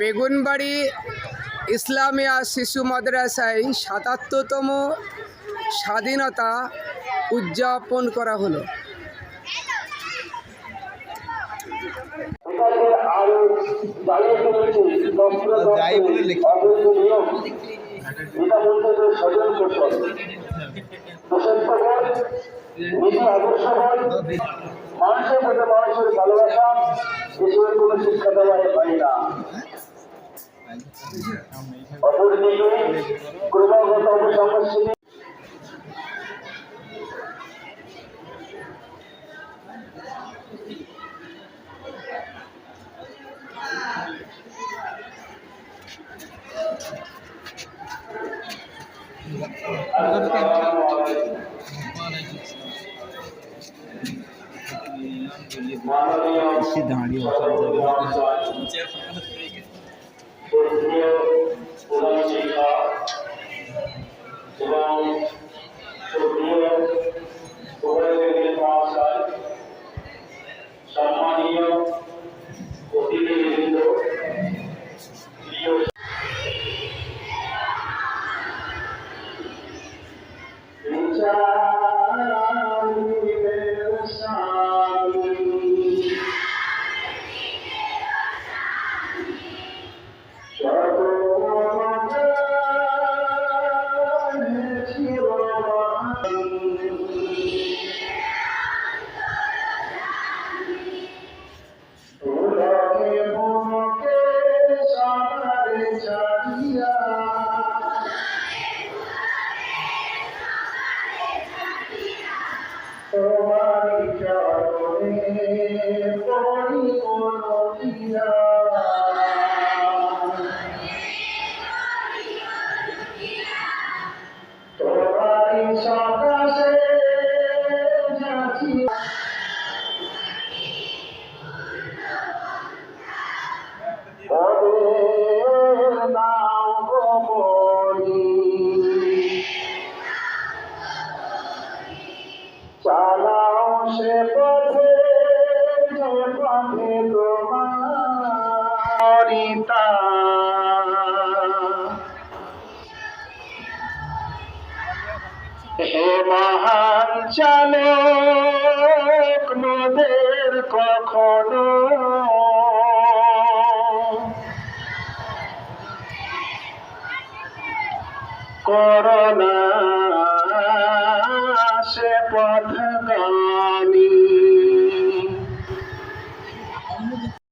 বেগুনবাড়ি ইসলামিয়া শিশু মাদ্রাসায় সাতাত্তরতম স্বাধীনতা উদযাপন করা হলো। মানুষের প্রতি মানুষের ভালোবাসা কোনো শিক্ষা দেওয়া হয় না। অপরদিকে ক্রমাগত অবসংস্কৃতি দাঁড়িয়ে চালাও সে পথে যে পথে তোমার হে মহান চালক নদের কখনো করোনা সে পথ গানী